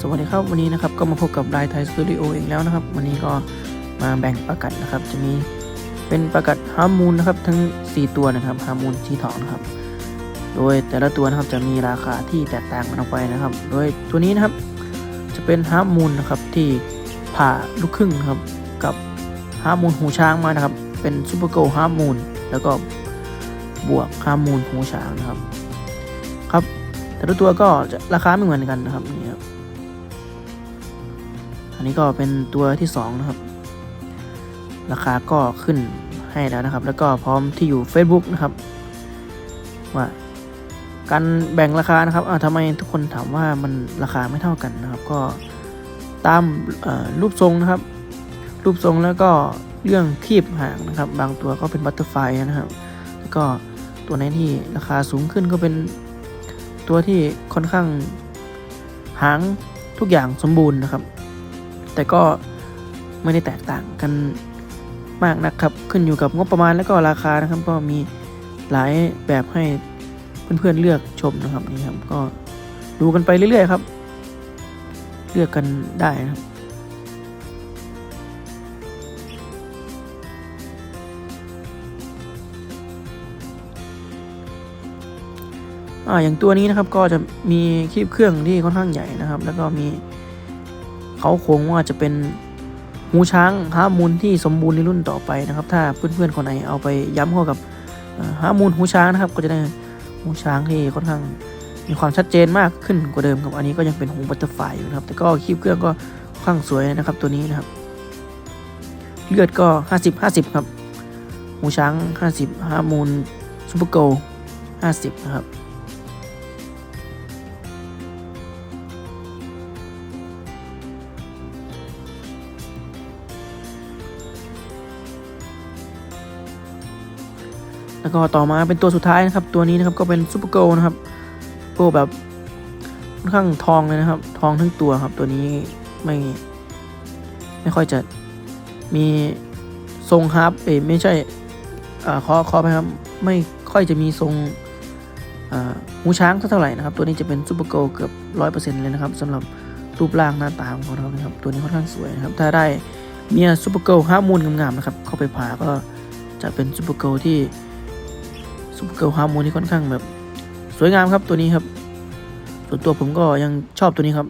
สวัสดีครับวันนี้นะครับก็มาพบกับไลท์ไทยสตูดิโออีกแล้วนะครับ วันนี้ก็มาแบ่งประกัดนะครับ จะมีเป็นประกัดฮาร์มูลนะครับ ทั้ง 4 ตัวนะครับฮาร์มูลสีทองนะครับ โดยแต่ละตัวนะครับจะมีราคาที่แตกต่างกันออกไปนะครับ โดยตัวนี้นะครับ จะเป็นฮาร์มูลนะครับที่ผ่าลูกครึ่งนะครับกับฮาร์มูลหูช้างมานะครับ เป็นซูเปอร์โกลฮาร์มูลแล้วก็บวกฮาร์มูลหูช้างนะครับครับ แต่ละตัวก็จะราคาไม่เหมือนกันนะครับนี่ครับ นี้ก็เป็นตัวที่สองนะครับ ราคาก็ขึ้นให้แล้วนะครับ แล้วก็พร้อมที่อยู่ Facebook นะครับ ว่าการแบ่งราคานะครับอ่าทำไมทุกคนถามว่ามันราคาไม่เท่ากันนะครับ ก็ตามรูปทรงนะครับ รูปทรงแล้วก็เรื่องคีบหางนะครับ บางตัวก็เป็นบัตเตอร์ไฟนะครับ แล้วก็ตัวไหนที่ราคาสูงขึ้นก็เป็นตัวที่ค่อนข้างหางทุกอย่างสมบูรณ์นะครับ แต่ก็ไม่ได้แตกต่างกันมากนะครับ ขึ้นอยู่กับงบประมาณและก็ราคานะครับ ก็มีหลายแบบให้เพื่อนๆเลือกชมนะครับนี่ครับ ก็ดูกันไปเรื่อยๆครับ เลือกกันได้นะครับอ่าอย่างตัวนี้นะครับก็จะมีคีบเครื่องที่ค่อนข้างใหญ่นะครับ แล้วก็มี เขาคงว่าจะเป็นหูช้างฮามูลที่สมบูรณ์ในรุ่นต่อไปนะครับ ถ้าเพื่อนๆคนไหนเอาไปย้ำเข้ากับฮามูลหูช้างนะครับ ก็จะได้หูช้างที่ค่อนข้างมีความชัดเจนมากขึ้นกว่าเดิมครับอันนี้ก็ยังเป็นหูบัตเตอร์ไฟอยู่นะครับ แต่ก็คีบเครื่องก็ค่อนข้างสวยนะครับตัวนี้นะครับเลือดก็ 50 50 ครับ หูช้าง 50ฮามูลซูเปอร์โกล50 นะครับ แล้วก็ต่อมาเป็นตัวสุดท้ายนะครับ ตัวนี้นะครับก็เป็นซูเปอร์โกลนะครับโกแบบค่อนข้างทองเลยนะครับ ทองทั้งตัวครับ ตัวนี้ไม่ไม่ค่อยจะมีทรงฮาร์ปเอ้ยไม่ใช่อ่าขอขอไปครับ ไม่ค่อยจะมีทรงอ่าหูช้างเท่าไหร่นะครับ ตัวนี้จะเป็นซูเปอร์โกลเกือบร้อยเปอร์เซ็นต์เลยนะครับสำหรับรูปร่างหน้าตาของเขานะครับ ตัวนี้ค่อนข้างสวยนะครับ ถ้าได้เมียซูเปอร์โกลห้ามูลงามๆนะครับ เข้าไปผ่าก็จะเป็นซูเปอร์โกลที่ ซูเปเกิลฮาร์โมนที่ค่อนข้างแบบ สวยงามครับตัวนี้ครับ ส่วนตัวผมก็ยังชอบตัวนี้ครับ